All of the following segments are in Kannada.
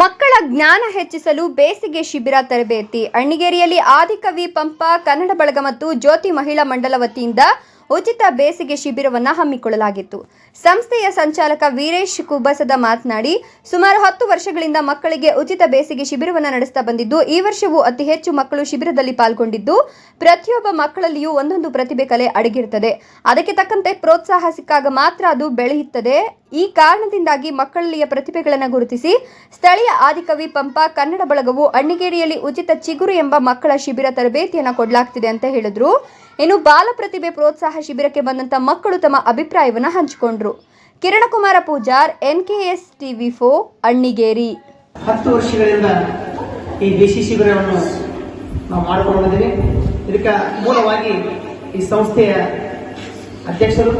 ಮಕ್ಕಳ ಜ್ಞಾನ ಹೆಚ್ಚಿಸಲು ಬೇಸಿಗೆ ಶಿಬಿರ ತರಬೇತಿ. ಅಣ್ಣಿಗೇರಿಯಲ್ಲಿ ಆದಿಕವಿ ಪಂಪ, ಕನ್ನಡ ಬಳಗ ಮತ್ತು ಜ್ಯೋತಿ ಮಹಿಳಾ ಮಂಡಲ ವತಿಯಿಂದ ಉಚಿತ ಬೇಸಿಗೆ ಶಿಬಿರವನ್ನು ಹಮ್ಮಿಕೊಳ್ಳಲಾಗಿತ್ತು. ಸಂಸ್ಥೆಯ ಸಂಚಾಲಕ ವೀರೇಶ್ ಕುಬಸದ ಮಾತನಾಡಿ, ಸುಮಾರು ಹತ್ತು ವರ್ಷಗಳಿಂದ ಮಕ್ಕಳಿಗೆ ಉಚಿತ ಬೇಸಿಗೆ ಶಿಬಿರವನ್ನು ನಡೆಸ್ತಾ ಬಂದಿದ್ದು, ಈ ವರ್ಷವೂ ಅತಿ ಹೆಚ್ಚು ಮಕ್ಕಳು ಶಿಬಿರದಲ್ಲಿ ಪಾಲ್ಗೊಂಡಿದ್ದು, ಪ್ರತಿಯೊಬ್ಬ ಮಕ್ಕಳಲ್ಲಿಯೂ ಒಂದೊಂದು ಪ್ರತಿಭೆ ಕಲೆ ಅಡಗಿರುತ್ತದೆ ಅದಕ್ಕೆ ತಕ್ಕಂತೆ ಪ್ರೋತ್ಸಾಹ ಸಿಕ್ಕಾಗ ಮಾತ್ರ ಅದು ಬೆಳೆಯುತ್ತದೆ. ಈ ಕಾರಣದಿಂದಾಗಿ ಮಕ್ಕಳಲ್ಲಿಯ ಪ್ರತಿಭೆಗಳನ್ನು ಗುರುತಿಸಿ ಸ್ಥಳೀಯ ಆದಿಕವಿ ಪಂಪ ಕನ್ನಡ ಬಳಗವು ಅಣ್ಣಿಗೇರಿಯಲ್ಲಿ ಉಚಿತ ಚಿಗುರು ಎಂಬ ಮಕ್ಕಳ ಶಿಬಿರ ತರಬೇತಿಯನ್ನು ಕೊಡಲಾಗ್ತಿದೆ ಅಂತ ಹೇಳಿದ್ರು. ಇನ್ನು ಬಾಲ ಪ್ರತಿಭೆ ಪ್ರೋತ್ಸಾಹ ಶಿಬಿರಕ್ಕೆ ಬಂದಂತ ಮಕ್ಕಳು ತಮ್ಮ ಅಭಿಪ್ರಾಯವನ್ನು ಹಂಚಿಕೊಂಡ್ರು. ಕಿರಣಕುಮಾರ ಪೂಜಾರ್, ಎನ್ಕೆಎಸ್ ಟಿವಿ ಫೋ ಅಣ್ಣಿಗೇರಿ. ಹತ್ತು ವರ್ಷಗಳಿಂದ ಈ ದೇಶಿ ಶಿಬಿರವನ್ನು ನಾವು ಮಾಡಿಕೊಂಡು ಬಂದಿದ್ದೀವಿ. ಇದಕ್ಕೆ ಮೂಲವಾಗಿ ಈ ಸಂಸ್ಥೆಯ ಅಧ್ಯಕ್ಷರು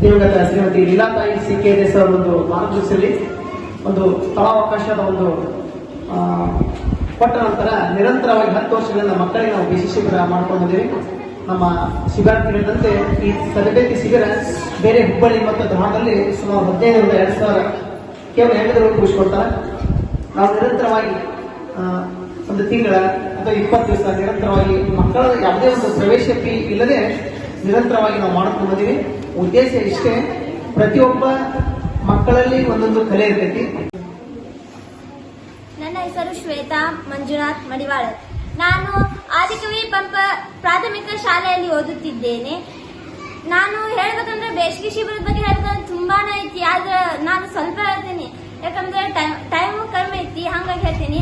ದಿವಂಗತ ಶ್ರೀಮತಿ ಲೀಲಾತಾಯಿ ಸಿ ಕೆ ದೇಸ ಒಂದು ಮಾರ್ಗದರ್ಶಿಯಲ್ಲಿ ಒಂದು ಸ್ಥಳಾವಕಾಶದ ಒಂದು ಕೊಟ್ಟ ನಂತರ ನಿರಂತರವಾಗಿ ಹತ್ತು ವರ್ಷಗಳಿಂದ ಮಕ್ಕಳಿಗೆ ನಾವು ವಿಶೇಷ ಶಿಬಿರ ಮಾಡ್ಕೊಂಡು ನಮ್ಮ ಶಿಬಿರ ಈ ತರಬೇತಿ ಶಿಬಿರ ಬೇರೆ ಹುಬ್ಬಳ್ಳಿ ಮತ್ತು ಧಾರವಾಡದಲ್ಲಿ ಸುಮಾರು ಹದಿನೈದರಿಂದ ಎರಡು ಸಾವಿರ ಕೇವಲ ಹೆಣ್ಣುಗಳು ಕೂಡಿಸ್ಕೊಳ್ತಾರೆ ನಾವು ನಿರಂತರವಾಗಿ ಒಂದು ತಿಂಗಳ ಅಥವಾ ಇಪ್ಪತ್ತು ದಿವಸ ನಿರಂತರವಾಗಿ ಮಕ್ಕಳ ಯಾವುದೇ ಒಂದು ಪ್ರವೇಶ ಫೀ ಇಲ್ಲದೆ ನಿರಂತರವಾಗಿ ನಾವು ಮಾಡ್ಕೊಂಡು ಬಂದೀವಿ. ಉದ್ದೇಶ ಇಷ್ಟೇ, ಪ್ರತಿಯೊಬ್ಬ ಮಕ್ಕಳಲ್ಲಿ ಒಂದೊಂದು ಕಲೆ ಇರ್ತೈತಿ. ನನ್ನ ಹೆಸರು ಶ್ವೇತಾ ಮಂಜುನಾಥ್ ಮಡಿವಾಳ. ನಾನು ಆದಿಕವಿ ಪಂಪ ಪ್ರಾಥಮಿಕ ಶಾಲೆಯಲ್ಲಿ ಓದುತ್ತಿದ್ದೇನೆ. ನಾನು ಹೇಳ್ಬೇಕಂದ್ರೆ ಬೇಸಿಗೆ ಶಿಬಿರದ ಬಗ್ಗೆ ಹೇಳ್ಬೇಕಂದ್ರೆ ತುಂಬಾನೇ ಐತಿ, ಆದ್ರೆ ನಾನು ಸ್ವಲ್ಪ ಹೇಳ್ತೀನಿ. ಯಾಕಂದ್ರೆ ಟೈಮ್, ಟೈಮು ಕಡಿಮೆ ಐತಿ, ಹಂಗಾಗಿ ಹೇಳ್ತೀನಿ.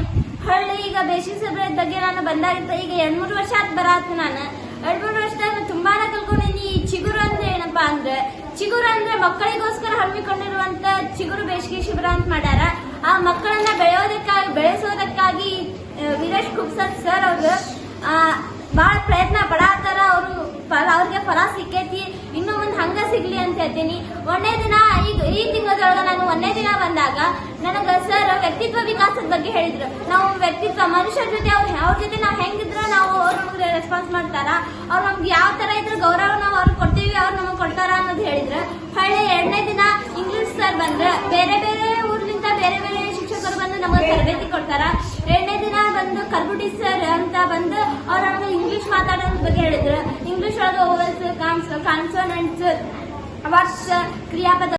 ಹಳ್ಳಿ ಈಗ ಬೇಸಿಗೆ ಶಿಬಿರದ ಬಗ್ಗೆ ನಾನು ಬಂದಾಗಿತ್ತು ಈಗ ಎರಡ್ ಮೂರು ವರ್ಷ ಆತ್ ಬರಾತು ನಾನು ಎರಡ್ ಮೂರು ವರ್ಷದಾಗ ತುಂಬಾನೇ ಕಲ್ಕೊಂಡಿನಿ ಈ ಚಿಗುರು ಅಂದ್ರೆ ಏನಪ್ಪಾ ಅಂದ್ರೆ ಚಿಗುರು ಅಂದ್ರೆ ಮಕ್ಕಳಿಗೋಸ್ಕರ ಹಮ್ಮಿಕೊಂಡಿರುವಂತ ಚಿಗುರು ಬೇಸಿಗೆ ಶಿಬಿರ ಅಂತ ಮಾಡ್ಯಾರ. ಆ ಮಕ್ಕಳನ್ನ ಬೆಳೆಯೋದಕ್ಕಾಗಿ, ಬೆಳೆಸೋದಕ್ಕಾಗಿ ವೀರೇಶ್ ಕುಬ್ಸತ್ ಸರ್ ಅವರು ಬಹಳ ಪ್ರಯತ್ನ ಪಡಾತಾರ. ಅವರು ಫಲ, ಅವ್ರಿಗೆ ಫಲ ಸಿಕ್ಕೈತಿ. ಇನ್ನು ಮುಂದೆ ಹಂಗ ಸಿಗ್ಲಿ ಅಂತ ಹೇಳ್ತೀನಿ. ಒಂದೇ ದಿನ, ಈಗ, ಈ ತಿಂಗಳದೊಳಗ ನಾನು ಒಂದೇ ದಿನ ಬಂದಾಗ ನನಗ ಸರ್ ವ್ಯಕ್ತಿತ್ವ ವಿಕಾಸದ ಬಗ್ಗೆ ಹೇಳಿದ್ರು. ನಾವು ವ್ಯಕ್ತಿತ್ವ ಮನುಷ್ಯರ ಜೊತೆ ಅವ್ರ ಅವ್ರ ಜೊತೆ ನಾವು ಹೆಂಗಿದ್ರ ನಾವು ಅವ್ರ ರೆಸ್ಪಾನ್ಸ್ ಮಾಡ್ತಾರ. ಅವ್ರು ನಮ್ಗೆ ಯಾವ ತರ ಇದ್ರ ಗೌರವ ನಾವು ಅವ್ರಿಗೆ ಕೊಡ್ತೀವಿ ಅವ್ರು ನಮಗೆ ಕೊಡ್ತಾರ ಅನ್ನೋದು ಹೊಳ್ಳಿ ಎರಡನೇ ದಿನ ಇಂಗ್ಲಿಷ್ ಸರ್ ಬಂದ್ರೆ ಬೇರೆ ಬೇರೆ ಊರ್ಲಿಂದ ಬೇರೆ ಬೇರೆ ಶಿಕ್ಷಕರು ಬಂದು ನಮಗೆ ತರಬೇತಿ ಕೊಡ್ತಾರ. ಎರಡನೇ ದಿನ ಬಂದು ಕರ್ಬುಟಿ ಸರ್ ಅಂತ ಬಂದು ಅವ್ರ ಇಂಗ್ಲಿಷ್ ಮಾತಾಡೋದ್ರ ಬಗ್ಗೆ ಹೇಳಿದ್ರು. ಇಂಗ್ಲಿಷ್ ಒಳಗೆ ಓವಲ್ಸ್ ಕಾನ್ಸೋನೆಂಟ್ಸ್ ವರ್ಡ್ಸ್ ಕ್ರಿಯಾಪದ